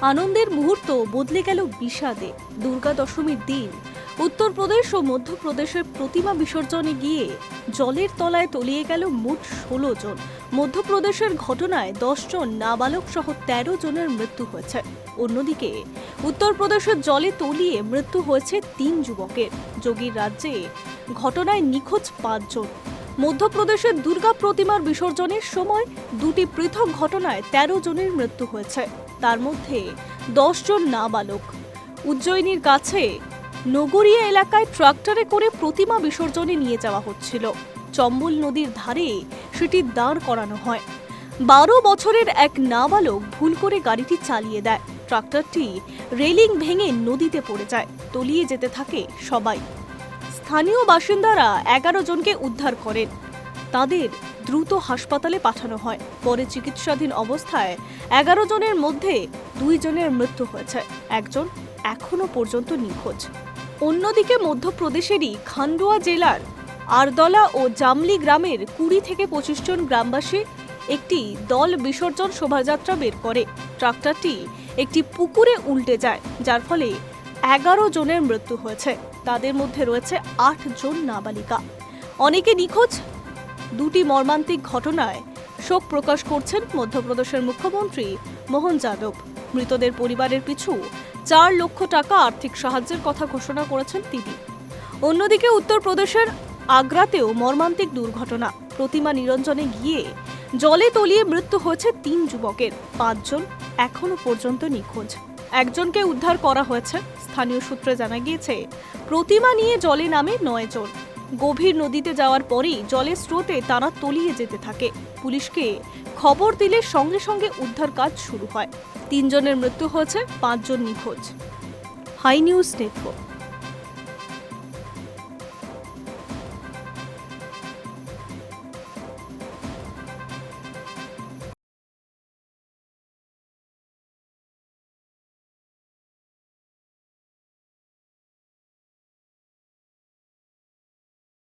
আনন্দের মুহূর্ত বদলে গেল বিষাদে। দুর্গা দশমীর দিন। উত্তরপ্রদেশ ও মধ্যপ্রদেশের প্রতিমা বিসর্জনে গিয়ে জলের তলায় তলিয়ে গেল মোট ষোলো জন। মধ্যপ্রদেশের ঘটনায় দশ জন নাবালক সহ তেরো জনের মৃত্যু হয়েছে। অন্যদিকে, উত্তরপ্রদেশের জলে তলিয়ে মৃত্যু হয়েছে তিন যুবকের। যোগীর রাজ্যে ঘটনায় নিখোঁজ পাঁচজন মধ্যপ্রদেশের দুর্গা প্রতিমার বিসর্জনের সময় দুটি পৃথক ঘটনায় তেরো জনের মৃত্যু হয়েছে। তার মধ্যে দশ জন নাবালক। উজ্জয়িনীর কাছে নগরিয়া এলাকায় ট্রাক্টরে করে প্রতিমা বিসর্জনে নিয়ে যাওয়া হচ্ছিল। চম্বল নদীর ধারে সেটি দাঁড় করানো হয়। বারো বছরের এক নাবালক ভুল করে গাড়িটি চালিয়ে দেয়। ট্রাক্টরটি রেলিং ভেঙে নদীতে পড়ে যায়। তলিয়ে যেতে থাকে সবাই। স্থানীয় বাসিন্দারা এগারো জনকে উদ্ধার করেন। তাদের দ্রুত হাসপাতালে পাঠানো হয়। পরে চিকিৎসাধীন অবস্থায় এগারো জনের মধ্যে দুই জনের মৃত্যু হয়েছে। একজন এখনও পর্যন্ত নিখোঁজ। অন্যদিকে মধ্যপ্রদেশেরই খান্ডোয়া জেলার আরদলা ও জামলি গ্রামের কুড়ি থেকে পঁচিশ জন গ্রামবাসী একটি দল বিসর্জন শোভাযাত্রা বের করে। ট্রাক্টরটি একটি পুকুরে উল্টে যায়, যার ফলে এগারো জনের মৃত্যু হয়েছে। তাদের মধ্যে রয়েছে আট জন নাবালিকা। অনেকে নিখোঁজ। দুটি মর্মান্তিক ঘটনায় শোক প্রকাশ করছেন মধ্যপ্রদেশের মুখ্যমন্ত্রী মোহন যাদব। মৃতদের পরিবারের পিছু চার লক্ষ টাকা আর্থিক সাহায্যের কথা ঘোষণা করেছেন তিনি। অন্যদিকে উত্তরপ্রদেশের আগ্রাতেও মর্মান্তিক দুর্ঘটনা। প্রতিমা নিরঞ্জনে গিয়ে জলে তলিয়ে মৃত্যু হয়েছে তিন যুবকের। পাঁচজন এখনও পর্যন্ত নিখোঁজ। একজনকে উদ্ধার করা হয়েছে। স্থানীয় সূত্রে জানা গিয়েছে, প্রতিমা নিয়ে জলে নামে নয় জন। গভীর নদীতে যাওয়ার পরেই জলের স্রোতে তারা তলিয়ে যেতে থাকে। পুলিশকে খবর দিলে সঙ্গে সঙ্গে উদ্ধার কাজ শুরু হয়। তিনজনের মৃত্যু হয়েছে, পাঁচজন নিখোঁজ। High news network.